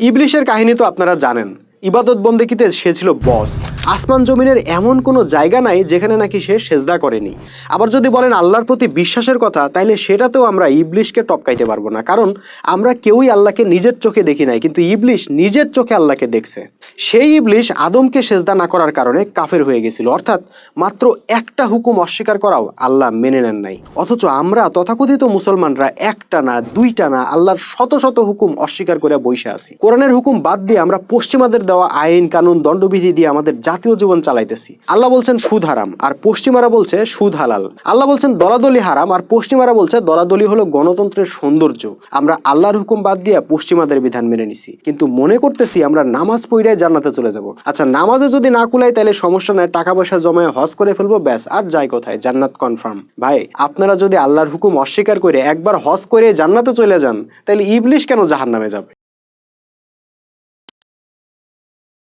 ইবলিশের কাহিনী তো আপনারা জানেন। ইবাদত বন্দেকিতে সে ছিল বস। আসমান জমিনের এমন কোনো জায়গা নাই যেখানে নাকি সে সেজদা করেনি। আবার যদি বলেন আল্লাহর প্রতি বিশ্বাসের কথা, তাইলে সেটাতেও আমরা ইবলিশকে টপকাইতে পারব না। কারণ আমরা কেউই আল্লাহকে নিজের চোখে দেখি নাই, কিন্তু ইবলিশ নিজের চোখে আল্লাহকে দেখছে। সেই ইবলিশ আদমকে সেজদা না করার কারণে কাফের হয়ে গেছিল। অর্থাৎ মাত্র একটা হুকুম অস্বীকার করাও আল্লাহ মেনে নেন নাই। অথচ আমরা, তথাকথিত মুসলমানরা একটা না, দুইটা না, আল্লাহর শত শত হুকুম অস্বীকার করে বসে আছি। কোরআনের হুকুম বাদ দিয়ে আমরা পশ্চিমাদের দেওয়া আইন, কানুন, দণ্ডবিধি দিয়ে আমাদের জাতীয় জীবন চালাইতেছি। আল্লাহ বলছেন সুদ হারাম, আর পশ্চিমারা বলছে সুদ হালাল। আল্লাহ বলছেন দলাদলি হারাম, আর পশ্চিমারা বলছে দলাদলি হলো গণতন্ত্রের সৌন্দর্য। আমরা আল্লাহর হুকুম বাদ দিয়ে পশ্চিমাদের বিধান মেনে নিছি। কিন্তু মনে করতেছি আমরা নামাজ পড়ে জান্নাতে চলে যাব। আচ্ছা নামাজে যদি না কুলাই, তাহলে সমস্যা নাই টাকা পয়সা জমায় হজ করে ফেলব, ব্যাস, আর যাই কোথায়, জান্নাত কনফার্ম ভাই, আপনারা যদি আল্লাহর হুকুম অস্বীকার করে একবার হজ করে জান্নাতে চলে যান, তাহলে ইবলিশ কেন জাহান্নামে যাবে?